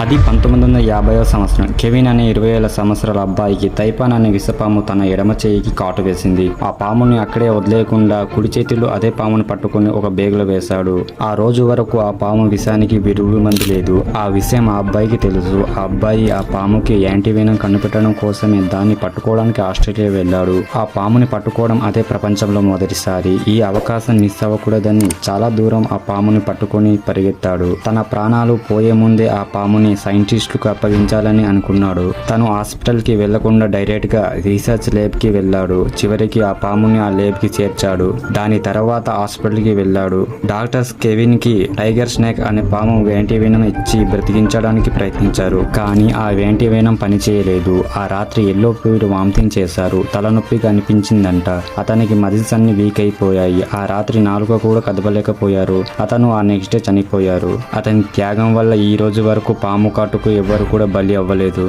అది పంతొమ్మిది వందల యాభైవ సంవత్సరం. కెవిన్ అనే ఇరవై ఏళ్ళ సంవత్సరాల అబ్బాయికి తైపాన్ అనే విషపాము తన ఎడమ చేయికి కాటు వేసింది. ఆ పాముని అక్కడే వదిలేయకుండా కుడి చేతిలో అదే పామును పట్టుకుని ఒక బేగులో వేశాడు. ఆ రోజు వరకు ఆ పాము విషానికి విరుగు మంది లేదు. ఆ విషయం ఆ అబ్బాయికి తెలుసు. ఆ అబ్బాయి ఆ పాముకి యాంటీవెనం కనిపెట్టడం కోసమే దాన్ని పట్టుకోవడానికి ఆస్ట్రేలియా వెళ్ళాడు. ఆ పాముని పట్టుకోవడం అదే ప్రపంచంలో మొదటిసారి. ఈ అవకాశం మిస్ అవ్వకూడదని చాలా దూరం ఆ పాముని పట్టుకొని పరిగెత్తాడు. తన ప్రాణాలు పోయే ముందే ఆ పాముని సైంటిస్టులకు అప్పగించాలని అనుకున్నాడు. తను హాస్పిటల్కి వెళ్ళకుండా డైరెక్ట్గా రీసెర్చ్ ల్యాబ్కి వెళ్ళాడు. చివరికి ఆ పాముని ఆ ల్యాబ్కి చేర్చాడు. దాని తర్వాత హాస్పిటల్కి వెళ్ళాడు. డాక్టర్స్ కెవిన్కి టైగర్ స్నేక్ అనే పాము వేంటివీనం ఇచ్చి బ్రతికించడానికి ప్రయత్నించారు. కానీ ఆ వేంటివీనం పనిచేయలేదు ఆ రాత్రి ఎల్లో ఫ్లూయిడ్ వామితింగ్ చేశారు. తలనొప్పిగా అనిపించిందంట అతనికి మజిల్స్ అన్ని వీక్ అయిపోయాయి. ఆ రాత్రి నాలుక కూడా కదపలేకపోయారు. అతను ఆ నెక్స్ట్ డే చనిపోయారు. అతని త్యాగం వల్ల ఈ రోజు వరకు పాము కాటుకు ఎవ్వరు కూడా బలి అవ్వలేదు.